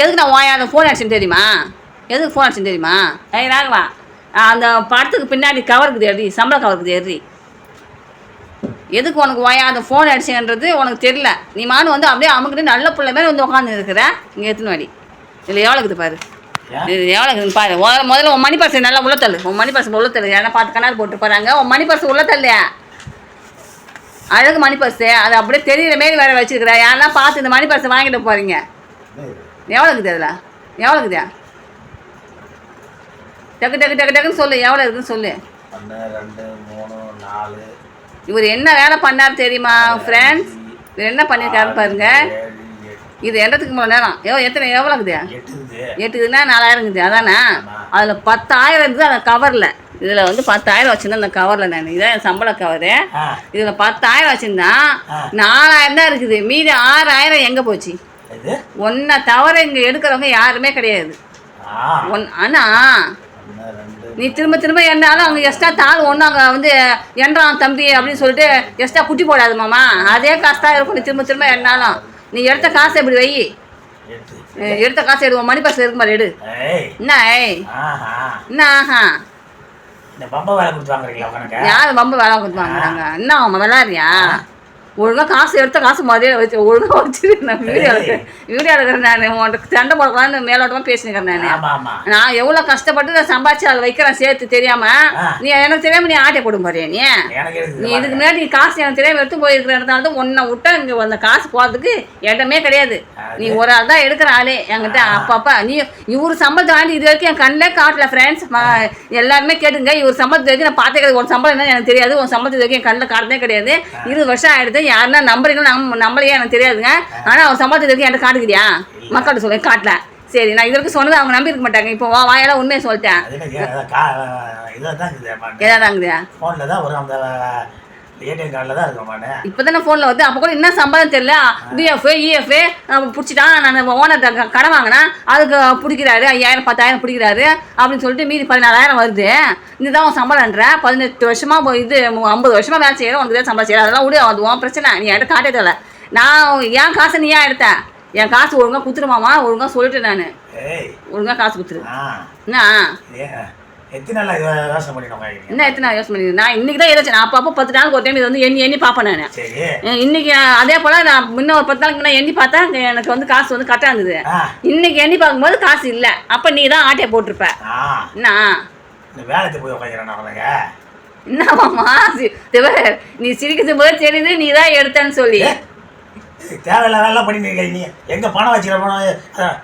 எதுக்கு நான் ஓயாத ஃபோன் அடிச்சேன்னு தெரியுமா? எதுக்கு ஃபோன் அடிச்சேன்னு தெரியுமா? ஏய் ராகவா அந்த படத்துக்கு பின்னாடி கவர் இருக்குது எறி சம்பள கவர் இருக்குது எறி எதுக்கு உனக்கு ஓயாத ஃபோன் அடிச்சேன்றது உனக்கு தெரியல. நீ மானு வந்து அப்படியே அமுக்கிட்டு நல்ல பிள்ளை மாதிரி வந்து உட்காந்து இருக்கிற. இங்கே எத்தனை வாடி. இதில் எவ்வளோ இருக்குது பாரு? இது எவ்வளோ இருக்குதுன்னு பாரு. முதல்ல உன் மணி பர்ஸ் நல்லா உள்ள தள்ளு. உன் மணி பர்ஸ் உள்ள தள்ளு. ஏன்னா பார்த்து கண்ணாடி போட்டு போகிறாங்க உன் மணி பர்ஸ் உள்ள தள்ளு. அழகு மணி பர்ஸு அது அப்படியே தெரியுற மாரி வேறு வச்சுருக்கிற. யாரெல்லாம் பார்த்து இந்த மணி பர்ஸை வாங்கிட்டு போகிறீங்க? எவ்வளோ இருக்குது அதில்? எவ்வளோ இருக்குதா டக்கு டக்கு டக்கு டக்குன்னு சொல்லு. எவ்வளோ இருக்குன்னு சொல்லு. இவர் என்ன வேலை பண்ணார் தெரியுமா ஃப்ரெண்ட்ஸ் இவர் என்ன பண்ணியிருக்காரு பாருங்க. இது எண்ணத்துக்கு மூணு நேரம்? எவ்வளோ எத்தனை எவ்வளோ இருக்குது எட்டுக்குதுன்னா நாலாயிரம் இருக்குது அதானே. அதில் பத்தாயிரம் இருக்குது அந்த கவரில் இதில் வந்து பத்தாயிரம் வச்சுருந்தேன் அந்த கவரில் நான். இதான் என் சம்பள கவரு இதில் பத்தாயிரம் வச்சுருந்தா ஆ. நாலாயிரம் தான் இருக்குது. மீதி ஆறாயிரம் எங்கே போச்சு? ஒன்றை தவிர இங்கே எடுக்கிறவங்க யாருமே கிடையாது. ஒன் ஆனால் நீ திரும்ப திரும்ப எண்ணாலும் அங்கே எக்ஸ்ட்ரா தாள் ஒன்று அங்கே வந்து எண்றான் தம்பி அப்படின்னு சொல்லிட்டு எக்ஸ்ட்ரா குட்டி போடாது மாமா. அதே காசு தான் இருக்கும். நீ திரும்ப திரும்ப எண்ணாலும் நீ எடுத்த காசை இப்படி வை. எடுத்த. காசை எடுவோம் மணி பர்ஸ் இருக்கு மாதிரி எடு. என்ன என்ன ஆஹா. யார் ரொம்ப வேலை கொடுத்து வாங்குறாங்க? என்ன விளாட்றியா ஒழுங்கா காசு எடுத்த காசு மாதிரியே வச்சு ஒழுங்கா வச்சுரு. நான் வீடியோ எடுக்கிறேன். வீடியோ எடுக்கிறேன் நான். உன்கிட்ட சண்டை போடக்கூடாதுன்னு மேலோட்டமாக பேசினுக்கிறேன் நான். நான் எவ்வளோ கஷ்டப்பட்டு நான் சம்பாதிச்சு அதை வைக்கிறேன் சேர்த்து தெரியாம ஆ. நீ எனக்கு தெரியாம நீ ஆட்டை போடும் பாரு நீ. நீ இதுக்கு முன்னாடி நீ காசு எனக்கு தெரியாம எடுத்து போயிருக்கிற இடத்தால தான் உன்னை விட்டா இங்கே அந்த காசு போகிறதுக்கு இடமே கிடையாது. நீ ஒரு ஆள் தான் எடுக்கிற ஆளே என்கிட்ட. அப்பப்பா நீ இவர் சம்பளத்தை வாங்கி இது வரைக்கும் என் கண்ணிலே காட்டல ஃப்ரெண்ட்ஸ் எல்லாருமே கேட்டுங்க இவர் சம்பளத்து வரைக்கும் நான் பார்த்தே கிடையாது. உன் சம்பளம் என்ன எனக்கு தெரியாது. உன் சம்பளத்து வரைக்கும் என் கண்ணில் காட்டதே கிடையாது. இருபது வருஷம் ஆயிடுது யாருன்னா நம்புறீங்களோ? நம்ப நம்பலையே எனக்கு தெரியாதுங்க. ஆனால் அவன் வரைக்கும் என்கிட்ட காட்டுக்கிறியா மக்கள்கிட்ட சொல்லி காட்டல. சரி நான் இது வரைக்கும் சொன்னதை அவங்க நம்பி இருக்க மாட்டாங்க. இப்போ வா வாயெல்லாம் உண்மையை சொல்லிட்டேன். அது என்ன அதான் கா இதில் தான் இருக்குது. ஏதாதாங்கய்யா ஃபோனில் தான் வரும் அந்த ஏடிஎம் கார்டில் தான் இருக்கும் மானே இப்போ தானே ஃபோனில் வந்து அப்போ கூட என்ன சம்பளம் தெரியல? டிஎஃப் இஎஃப் பிடிச்சிட்டான் நான் ஓனர் கடன் வாங்கினா அதுக்கு பிடிக்கிறாரு ஐயாயிரம் பத்தாயிரம் பிடிக்கிறாரு அப்படின்னு சொல்லிட்டு மீதி பதினாலாயிரம் வருது. இதுதான் உன் சம்பளம்ன்ற. பதினெட்டு வருஷமா இப்போ இது ஐம்பது வருஷமா வேலை செய்யற உனக்கு தான் சம்பளம் செய்யற. அதெல்லாம் விடு அது உன் பிரச்சனை. நீ என்கிட்ட காட்டே தெரியல நான் என் காசை நீ ஏன் எடுத்த? என் காசு ஒழுங்கா குத்துருமாமா ஒழுங்கா சொல்லிட்டு நான். ஏய். ஒழுங்கா காசு குத்துரு என்ன? எத்தனை நாள் யோசனை என்ன எத்தனை யோசனை பண்ணி நான் இன்னைக்கு தான் ஏதாச்சும் நான் அப்பப்போ பத்து நாளுக்கு ஒரு டைம் இது வந்து எண்ணி எண்ணி பார்ப்பேன் நான். சரி. அஹ் இன்னைக்கு அதே போல நான் முன்ன ஒரு பத்து நாளைக்கு முன்ன எண்ணி பார்த்தா எனக்கு வந்து காசு வந்து கரெக்டாக இருந்தது இன்னைக்கு எண்ணி பார்க்கும்போது காசு இல்லை. அப்போ நீ தான் ஆட்டையை போட்டிருப்ப. என்ன? வேலைக்கு போய் உட்காந்துக்கிறேன் அவனுங்க நீ சிரிக்கிறது போது தெரியுது நீ தான் எடுத்தேன்னு சொல்லி. தேவையில்ல வேலை பண்ணி நீ. எங்க பணம் வச்சுக்கிற பணம் அஹ்,